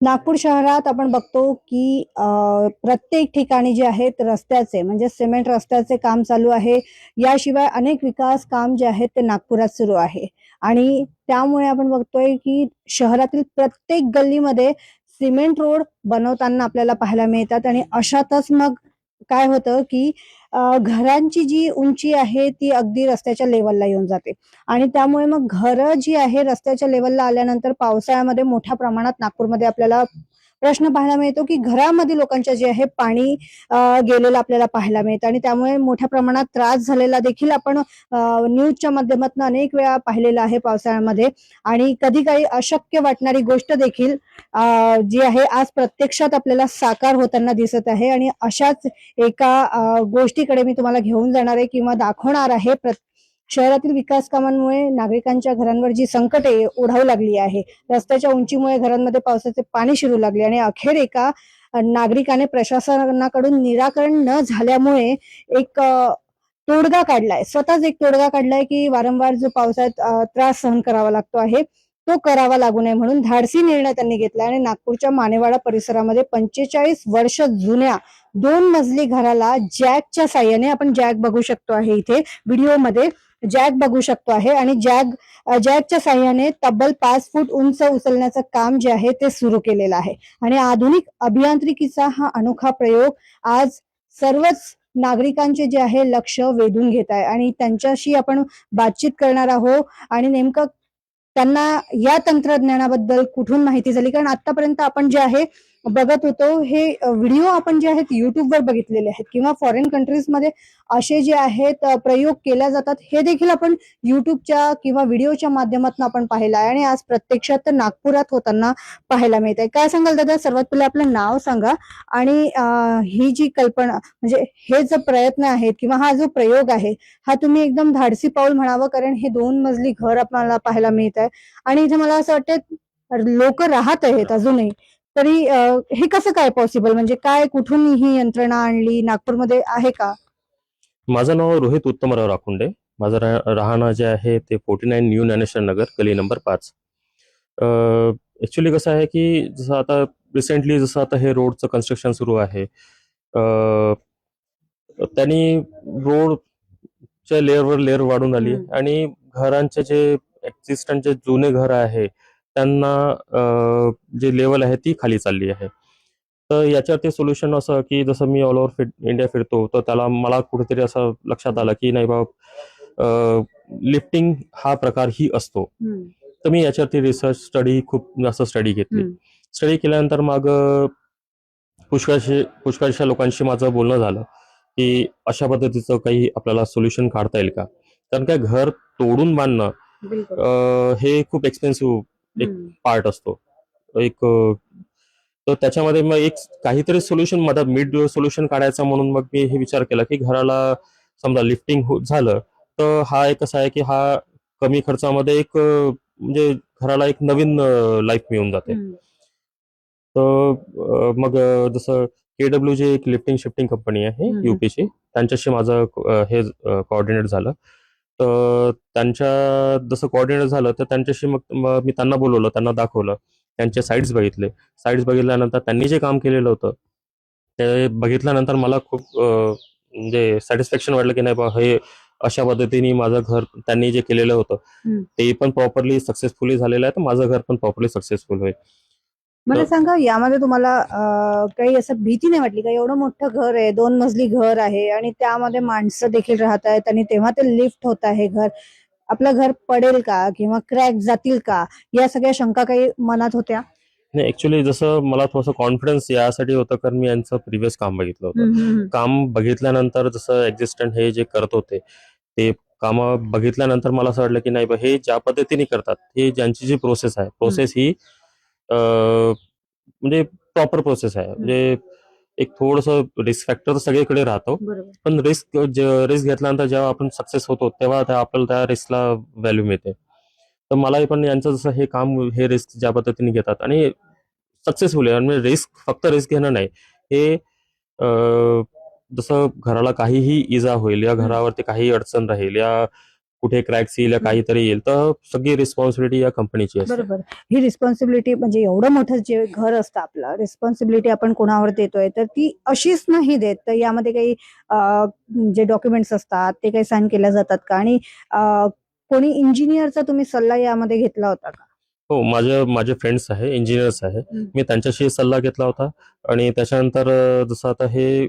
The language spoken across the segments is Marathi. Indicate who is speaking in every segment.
Speaker 1: नागपूर शहरात आपण बघतो की प्रत्येक ठिकाणी जे आहेत रस्त्याचे म्हणजे सिमेंट रस्त्याचे काम चालू आहे. याशिवाय अनेक विकास काम जे आहेत ते नागपुरात सुरू आहे. आणि त्यामुळे आपण बघतोय की शहरातील प्रत्येक गल्लीमध्ये सिमेंट रोड बनवताना आपल्याला पाहायला मिळतात. आणि अशातच मग काय होतं की घरांची जी उंची आहे ती अगदी रस्त्याच्या लेवलला येऊन जाते. आणि त्यामुळे मग घरं जी आहे रस्त्याच्या लेवलला आल्यानंतर पावसाळ्यामध्ये मोठ्या प्रमाणात नागपूरमध्ये आपल्याला प्रश्न पाहायला मिळतो की घरामध्ये लोकांच्या जे आहे पाणी गेलेलं आपल्याला पाहायला मिळतं. आणि त्यामुळे मोठ्या प्रमाणात त्रास झालेला देखील आपण न्यूजच्या माध्यमातून अनेक वेळा पाहिलेला आहे पावसाळ्यामध्ये. आणि कधी काही अशक्य वाटणारी गोष्ट देखील जी आहे आज प्रत्यक्षात आपल्याला साकार होताना दिसत आहे. आणि अशाच एका गोष्टीकडे मी तुम्हाला घेऊन जाणार आहे किंवा दाखवणार आहे प्र- शहरातील विकास कामांमुळे नागरिकांच्या घरांवर जी संकटे ओढावू लागली आहे. रस्त्याच्या उंचीमुळे घरांमध्ये पावसाचे पाणी शिरू लागले आणि अखेर एका नागरिकाने प्रशासनाकडून निराकरण न झाल्यामुळे एक तोडगा काढलाय. स्वतःच एक तोडगा काढलाय की वारंवार जो पावसाळ्यात त्रास सहन करावा लागतो आहे तो करावा लागू नये म्हणून धाडसी निर्णय त्यांनी घेतला आणि नागपूरच्या मानेवाडा परिसरामध्ये पंचेचाळीस वर्ष जुन्या दोन मजली घराला जॅकच्या साह्याने आपण जॅक बघू शकतो आहे इथे. व्हिडिओमध्ये जॅक बघू शकतो आहे. आणि जॅक जॅकच्या साह्याने तब्बल पाच फूट उंच उचलण्याचं काम जे आहे ते सुरू केलेलं आहे. आणि आधुनिक अभियांत्रिकीचा हा अनोखा प्रयोग आज सर्वच नागरिकांचे जे आहे लक्ष वेधून घेत आहे. आणि त्यांच्याशी आपण बातचीत करणार आहोत आणि नेमकं त्यांना या तंत्रज्ञानाबद्दल कुठून माहिती झाली? कारण आतापर्यंत आपण जे आहे बघत होतो. हे व्हिडिओ आपण जे आहेत युट्यूबवर बघितलेले आहेत किंवा फॉरेन कंट्रीजमध्ये असे जे आहेत प्रयोग केल्या जातात हे देखील आपण युट्यूबच्या किंवा व्हिडिओच्या माध्यमातून आपण पाहिलं आहे आणि आज प्रत्यक्षात तर नागपुरात होताना पाहायला मिळत आहे. काय सांगाल दादा? सर्वात पहिले आपलं नाव सांगा आणि ही जी कल्पना म्हणजे हे जे प्रयत्न आहेत किंवा हा जो प्रयोग आहे हा तुम्ही एकदम धाडसी पाऊल म्हणावं कारण हे दोन मजली घर आपल्याला पाहायला मिळत आहे. आणि इथे मला असं वाटतं लोक राहत आहेत अजूनही. तरी हे कसं काय पॉसिबल म्हणजे काय कुठून ही यंत्रणा आणली? नागपूरमध्ये आहे का?
Speaker 2: माझं नाव रोहित उत्तमराव राखुंडे. माझं राहणं जे आहे ते forty nine new Dnyaneshwar Nagar गली नंबर पाच. ॲक्च्युली कसं आहे की जसं आता रिसेंटली जसं आता हे रोडचं कन्स्ट्रक्शन सुरू आहे त्यांनी रोडच्या लेअरवर लेअर वाढून आली. आणि घरांचे जे एक्झिस्टंट जे जुने घर आहे त्यांना जे लेवल आहे ती खाली चालली आहे. तर याच्यावरती सोल्युशन असं की जसं मी ऑल ओव्हर फिट इंडिया फिरतो तर त्याला मला कुठेतरी असं लक्षात आलं की नाही बाबा लिफ्टिंग हा प्रकार ही असतो. तर मी याच्यावरती रिसर्च स्टडी खूप जास्त स्टडी घेतली. स्टडी केल्यानंतर मग पुष्कळशी पुष्कळशा लोकांशी माझं बोलणं झालं की अशा पद्धतीचं काही आपल्याला सोल्युशन काढता येईल का? कारण काय घर तोडून बांधणं हे खूप एक्सपेन्सिव्ह एक. पार्ट असतो एक तर त्याच्यामध्ये मग एक काहीतरी सोल्युशन मदत मिड सोल्युशन काढायचं म्हणून मग मी हे विचार केला की घराला समजा लिफ्टिंग हो झालं तर हा एक असा आहे की हा कमी खर्चामध्ये एक म्हणजे घराला एक नवीन लाईफ मिळून जाते. तर मग जसं के डब्ल्यू जी एक लिफ्टिंग शिफ्टिंग कंपनी आहे. युपीची त्यांच्याशी माझं हे कोऑर्डिनेट झालं तर त्यांच्या जसं कोऑर्डिनेट झालं तर त्यांच्याशी मग मी त्यांना बोलवलं त्यांना दाखवलं त्यांचे साईट्स बघितले साईट्स बघितल्यानंतर त्यांनी जे काम केलेलं होतं ते बघितल्यानंतर मला खूप म्हणजे सॅटिस्फॅक्शन वाटलं की नाही बा हे अशा पद्धतीने माझं घर त्यांनी जे केलेलं होतं. ते पण प्रॉपरली सक्सेसफुली झालेलं आहे तर माझं घर पण प्रॉपरली सक्सेसफुल होईल
Speaker 1: मला सांगा यामध्ये तुम्हाला काही असं भीती नाही वाटली का? एवढं मोठं घर आहे दोन मजली घर आहे आणि त्यामध्ये माणसं देखील राहत आहेत आणि तेव्हा ते लिफ्ट होत आहे घर. आपलं घर पडेल का किंवा क्रॅक जातील का? या सगळ्या शंका काही मनात होत्या?
Speaker 2: नाही ऍक्च्युली जसं मला थोडंसं कॉन्फिडन्स यासाठी होतं कारण मी यांचं प्रिव्हियस काम बघितलं होतं. काम बघितल्यानंतर जसं एक्झिस्टंट हे जे करत होते ते काम बघितल्यानंतर मला असं वाटलं की नाही बा हे ज्या पद्धतीने करतात हे ज्यांची जी प्रोसेस आहे प्रोसेस ही म्हणजे प्रॉपर प्रोसेस आहे. म्हणजे एक थोडस रिस्क फॅक्टर सगळीकडे राहतो. पण रिस्क रिस्क घेतल्यानंतर जेव्हा आपण सक्सेस होतो तेव्हा आपल्याला त्या रिस्कला व्हॅल्यू मिळते. तर मलाही पण यांचं जसं हे काम हे रिस्क ज्या पद्धतीने घेतात. आणि सक्सेसफुल आहे. म्हणजे रिस्क फक्त रिस्क घेणं नाही. हे जसं घराला काहीही इजा होईल या घरावरती काही अडचण राहील या कुठे क्रॅक्स येईल काहीतरी येईल तर सगळी रिस्पॉन्सिबिलिटी या कंपनीची असते.
Speaker 1: बरोबर. ही रिस्पॉन्सिबिलिटी म्हणजे एवढं मोठं जे घर असतं आपलं रिस्पॉन्सिबिलिटी आपण कोणावर देतोय तर ती अशीच नाही देत. तर यामध्ये काही जे डॉक्युमेंट्स असतात ते काही साईन केल्या जातात का? आणि कोणी इंजिनियरचा तुम्ही सल्ला यामध्ये घेतला होता का?
Speaker 2: हो माझे माझे फ्रेंड्स आहे इंजिनियर्स आहे. मी त्यांच्याशी सल्ला घेतला होता. आणि त्याच्यानंतर जसं आता हे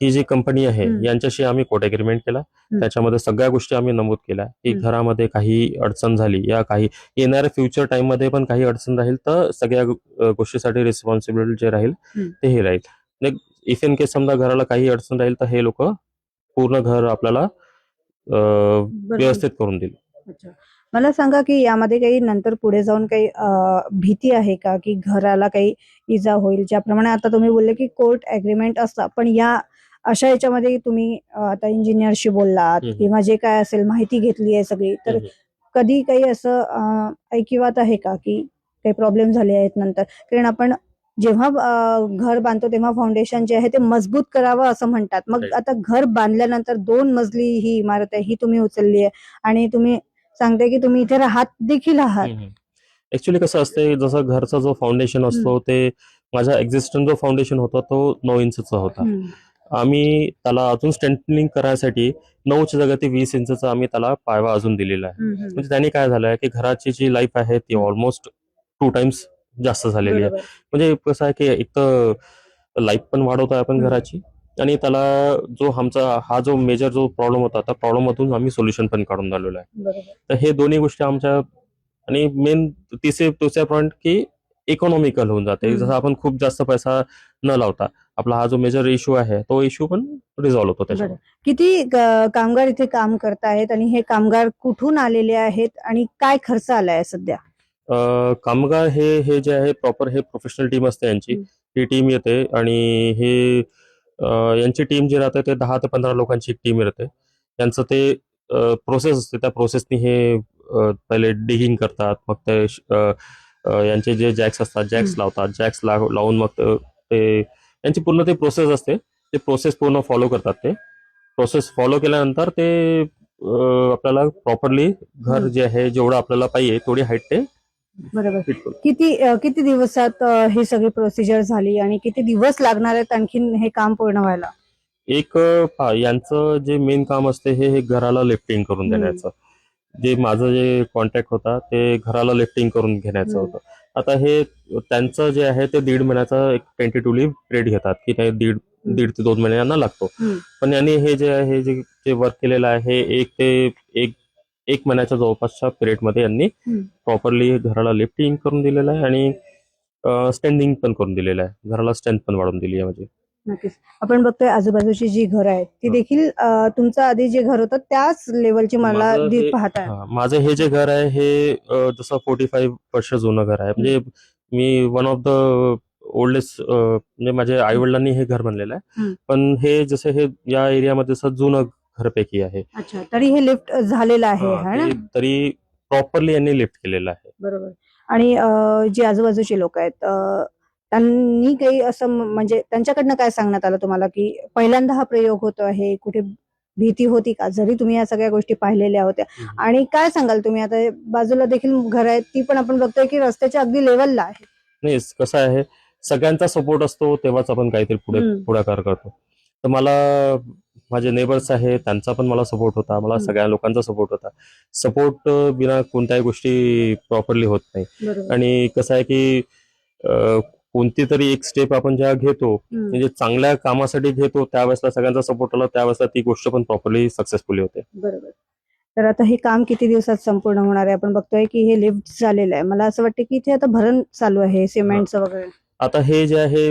Speaker 2: ही जी कंपनी आहे. यांच्याशी आम्ही कोट अग्रीमेंट केला त्याच्यामध्ये सगळ्या गोष्टी आम्ही नमूद केल्या की. घरामध्ये काही अडचण झाली या काही येणाऱ्या फ्युचर टाइममध्ये पण काही अडचण राहील तर सगळ्या गोष्टीसाठी रिस्पॉन्सिबिलिटी जे राहील. ते हे राहील इफ इन केस समजा घराला काही अडचण राहील तर हे लोक पूर्ण घर आपल्याला. व्यवस्थित करून देईल
Speaker 1: मला सांगा की यामध्ये काही नंतर पुढे जाऊन काही भीती आहे का की घराला काही इजा होईल ज्याप्रमाणे आता तुम्ही बोलले की कोर्ट अग्रीमेंट असतं पण या अशा याच्यामध्ये तुम्ही आता इंजिनियरशी बोललात. किंवा जे काय असेल माहिती घेतली आहे सगळी तर. कधी काही असं ऐकिवात आहे का की काही प्रॉब्लेम झाले आहेत नंतर कारण आपण जेव्हा घर बांधतो तेव्हा फाउंडेशन जे आहे ते मजबूत करावं असं म्हणतात मग. आता घर बांधल्यानंतर दोन मजली ही इमारत आहे ही तुम्ही उचलली आहे आणि तुम्ही सांगते की तुम्ही इथे राहत देखील आहात
Speaker 2: ऍक्च्युली कसं असते जसं घरचा जो फाउंडेशन असतो ते माझा एक्झिस्टंट जो फाउंडेशन होता तो नऊ इंचचा होता. आम्ही त्याला अजून स्ट्रेंथनिंग करायसाठी नऊच्या जागा ते वीस इंचचा आम्ही त्याला पायवा अजून दिलेला आहे. म्हणजे त्याने काय झालंय की घराची जी लाईफ आहे ती ऑलमोस्ट टू टाइम्स जास्त झालेली आहे. म्हणजे कसं आहे की एक तर लाईफ पण वाढवतोय आपण
Speaker 1: हम्म.
Speaker 2: घराची आणि त्याला जो आमचा हा जो मेजर जो प्रॉब्लेम होता त्या प्रॉब्लेम मधून आम्ही सोल्युशन पण काढून झालेलो आहे. तर हे दोन्ही गोष्टी आमच्या आणि मेन तिसरे दुसरा पॉईंट की इकॉनॉमिकल होऊन जाते. जसं आपण खूप जास्त पैसा न लावता आपला हा जो मेजर इश्यू आहे तो इश्यू पण रिझॉल्व्ह होतो त्याच्यावर.
Speaker 1: किती कामगार इथे काम करतायत आणि हे कामगार कुठून आलेले आहेत आणि काय खर्च आलाय सध्या?
Speaker 2: कामगार हे हे जे आहे प्रॉपर हे प्रोफेशनल टीम असते यांची. ही टीम येते आणि हे यांची टीम जी राहते ते दहा ते पंधरा लोकांची एक टीम राहते यांचं ते प्रोसेस असते. त्या प्रोसेसनी हे पहिले डिगिंग करतात. मग ते यांचे जे जॅक्स असतात जॅक्स. लावतात जॅक्स लावून मग ते- यांची पूर्ण ते प्रोसेस असते ते प्रोसेस पूर्ण फॉलो करतात ते प्रोसेस फॉलो केल्यानंतर ते आपल्याला प्रॉपरली घर. जे आहे जेवढं आपल्याला पाहिजे तेवढी हाईट ते
Speaker 1: बरोबर किती किती दिवसात ही सगळी प्रोसिजर झाली आणि किती दिवस लागणार आहेत आणखीन हे काम पूर्ण व्हायला
Speaker 2: एक यांचं जे मेन काम असते हे घराला लिफ्टिंग करून. देण्याचं जे माझं जे कॉन्टॅक्ट होता ते घराला लिफ्टिंग करून घेण्याचं. होतं आता हे त्यांचं जे आहे ते दीड महिन्याचा एक टेंटेटिव्हली पिरियड घेतात की नाही दीड. दीड ते दोन महिने यांना लागतो. पण यांनी हे जे आहे जे जे वर्क केलेलं आहे हे एक ते एक एक महिन्याच्या जवळपासच्या पिरियडमध्ये यांनी. प्रॉपरली घराला लिफ्टिंग करून दिलेलं आहे आणि स्टँडिंग पण करून दिलेलं आहे घराला स्ट्रेंथ पण वाढवून दिली आहे म्हणजे
Speaker 1: नक्कीच. आपण बघतोय आजूबाजूची जी घरं आहेत ती. देखील तुमचं आधी जे घर होतं त्याच लेवलची मला
Speaker 2: हा, माझं हे जे घर आहे हे जसं फोर्टी फाईव्ह वर्ष जुनं घर आहे. म्हणजे मी वन ऑफ द ओल्डेस्ट म्हणजे माझ्या आई वडिलांनी हे घर बनलेलं आहे. पण हे जसं हे या एरियामध्ये जसं जुनं घरपैकी आहे.
Speaker 1: अच्छा तरी हे लिफ्ट झालेलं आहे
Speaker 2: तरी प्रॉपरली यांनी लिफ्ट केलेलं आहे.
Speaker 1: बरोबर. आणि जे आजूबाजूचे लोक आहेत त्यांनी काही असं म्हणजे त्यांच्याकडनं काय सांगण्यात आलं तुम्हाला की पहिल्यांदा हा प्रयोग होतो आहे? कुठे भीती होती का? जरी तुम्ही या सगळ्या गोष्टी पाहिलेल्या होत्या. आणि काय सांगाल तुम्ही? आता बाजूला देखील घर आहेत ती पण आपण बघतोय की रस्त्याच्या अगदी लेवलला आहे.
Speaker 2: नाही कसं आहे सगळ्यांचा सपोर्ट असतो तेव्हाच आपण काहीतरी पुढे. पुढाकार करतो. तर मला माझे नेबर्स आहे त्यांचा पण मला सपोर्ट होता मला. सगळ्या लोकांचा सपोर्ट होता. सपोर्ट बिना कोणत्याही गोष्टी प्रॉपरली होत नाही. आणि कसं आहे की कोणती तरी एक स्टेप आपण जेव्हा घेतो. म्हणजे चांगल्या कामासाठी घेतो त्यावेळेसला सगळ्यांचा सपोर्ट आला त्यावेळेसला ती गोष्ट पण प्रॉपरली सक्सेसफुली होते.
Speaker 1: बरोबर. तर आता हे काम किती दिवसात संपूर्ण होणार आहे? आपण बघतोय की हे लिफ्ट झालेलं आहे. मला असं वाटतं की इथे आता भरण चालू आहे सिमेंटचं वगैरे.
Speaker 2: आता हे जे आहे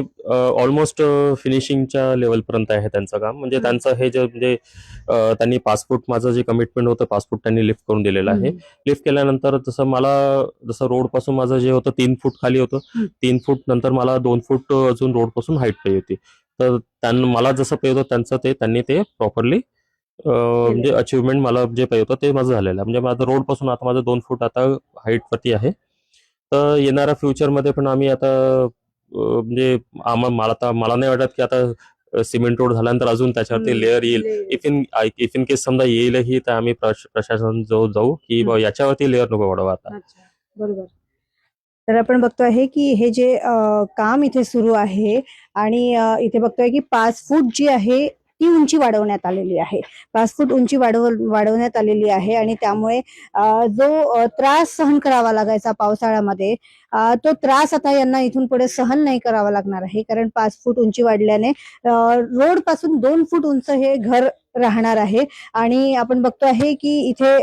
Speaker 2: ऑलमोस्ट फिनिशिंगच्या लेवलपर्यंत आहे त्यांचं काम. म्हणजे. त्यांचं हे जे म्हणजे त्यांनी पासपोर्ट माझं जे कमिटमेंट होतं पासपोर्ट त्यांनी लिफ्ट करून दिलेलं आहे. लिफ्ट केल्यानंतर जसं मला जसं रोडपासून माझं जे होतं तीन फूट खाली होतं. तीन फूट नंतर मला दोन फूट अजून रोडपासून हाईट पाहिजे होती. तर त्यांना मला जसं पाहिजे होतं त्यांचं ते त्यांनी ते प्रॉपरली म्हणजे अचिव्हमेंट मला जे पाहिजे होतं ते माझं झालेलं आहे. म्हणजे माझं रोडपासून आता माझं दोन फूट आता हाईट वरती आहे. तर येणाऱ्या फ्युचरमध्ये पण आम्ही आता म्हणजे आम्हा मला आता मला नाही वाटत की आता सिमेंट रोड झाल्यानंतर अजून त्याच्यावरती. लेअर येईल. If in if in case समजा येईलही तर आम्ही प्रश- प्रशासन जो जाऊ की याच्यावरती लेअर नको वाढवा आता.
Speaker 1: अच्छा बरोबर. तर आपण बघतो आहे की हे जे काम इथे सुरू आहे आणि इथे बघतोय की पाच फूट जी आहे ही उंची वाढवण्यात आलेली आहे. पाच फूट उंची वाढव वाढवण्यात आलेली आहे आणि त्यामुळे जो त्रास सहन करावा लागायचा पावसाळ्यामध्ये तो त्रास आता यांना इथून पुढे सहन नाही करावा लागणार आहे. कारण पाच फूट उंची वाढल्याने रोडपासून दोन फूट उंच हे घर राहणार आहे. आणि आपण बघतो आहे की इथे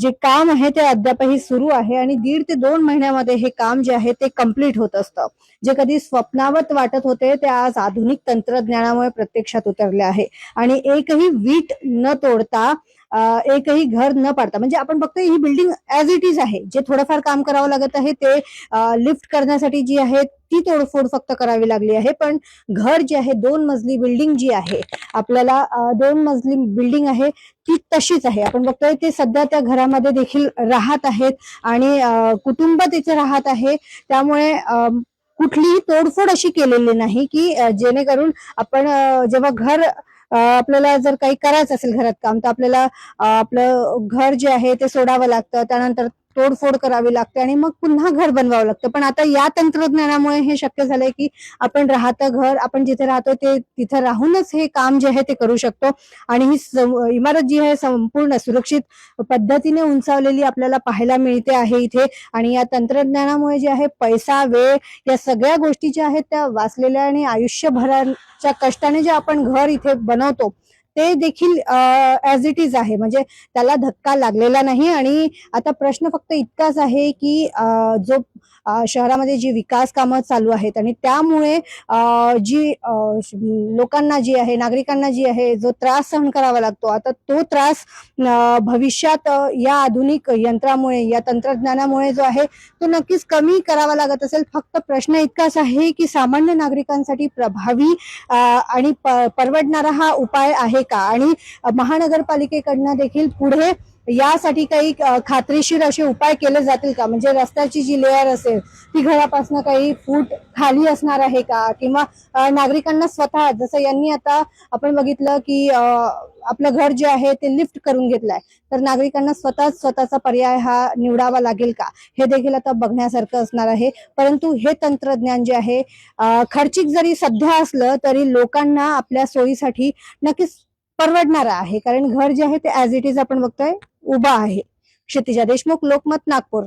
Speaker 1: जे काम आहे ते अद्यापही सुरू आहे आणि दीड ते दोन महिन्यामध्ये हे काम जे आहे ते कंप्लीट होत असतं. जे कधी स्वप्नावत वाटत होते ते आज आधुनिक तंत्रज्ञानामुळे प्रत्यक्षात उतरले आहे. आणि एकही वीट न तोडता एकही घर न पाडता म्हणजे आपण बघतोय ही बिल्डिंग ऍज इट इज आहे. जे थोडंफार काम करावं लागत आहे ते लिफ्ट करण्यासाठी जी आहे ती तोडफोड फक्त करावी लागली आहे. पण घर जे आहे दोन मजली बिल्डिंग जी आहे आपल्याला दोन मजली बिल्डिंग आहे ती तशीच आहे. आपण बघतोय ते सध्या त्या घरामध्ये देखील राहत आहेत आणि कुटुंब तिथे राहत आहे. त्यामुळे कुठलीही तोडफोड अशी केलेली नाही की जेणेकरून आपण जेव्हा घर आपल्याला जर काही करायचं असेल घरात काम तर आपल्याला आपलं घर जे आहे ते सोडावं लागतं. त्यानंतर तोडफोड करावी लागते आणि मग पुन्हा घर बनवावं लागतं. पण आता या तंत्रज्ञानामुळे हे शक्य झालंय की आपण राहतं घर आपण जिथे राहतो ते तिथे राहूनच हे काम जे आहे ते करू शकतो. आणि ही सं- इमारत जी आहे संपूर्ण सुरक्षित पद्धतीने उंचावलेली आपल्याला पाहायला मिळते आहे इथे. आणि या तंत्रज्ञानामुळे जे आहे पैसा वेळ या सगळ्या गोष्टी ज्या आहेत त्या वाचलेल्या आणि आयुष्यभराच्या कष्टाने जे आपण घर इथे बनवतो ते देखील ॲज इट इज आहे. म्हणजे त्याला धक्का लागलेला नाही आणि आता प्रश्न फक्त इतकाच आहे की जो शहरामध्ये जी विकास कामं चालू आहेत आणि त्यामुळे जी लोकांना जी आहे नागरिकांना जी आहे जो त्रास सहन करावा लागतो. आता तो त्रास भविष्यात या आधुनिक यंत्रामुळे या तंत्रज्ञानामुळे जो आहे तो नक्कीच कमी करावा लागत असेल. फक्त प्रश्न इतकाच आहे की सामान्य नागरिकांसाठी प्रभावी आणि परवडणारा हा उपाय आहे का? आणि महानगरपालिकेकडनं देखील पुढे यासाठी काही खात्रीशीर असे उपाय केले जातील का? म्हणजे रस्त्याची जी लेअर असेल ती घरापासून काही फूट खाली असणार आहे का? किंवा नागरिकांना स्वतः जसं यांनी आता आपण बघितलं की आपलं घर जे आहे ते लिफ्ट करून घेतलंय तर नागरिकांना स्वतःच स्वतःचा पर्याय हा निवडावा लागेल का? हे देखील आता बघण्यासारखं असणार आहे. परंतु हे तंत्रज्ञान जे आहे खर्चिक जरी सध्या असलं तरी लोकांना आपल्या सोयीसाठी नक्कीच परवडणार आहे. कारण घर जे आहे ते ऍज इट इज आपण बघतोय उभा आहे. क्षितिजा देशमुख लोकमत नागपूर.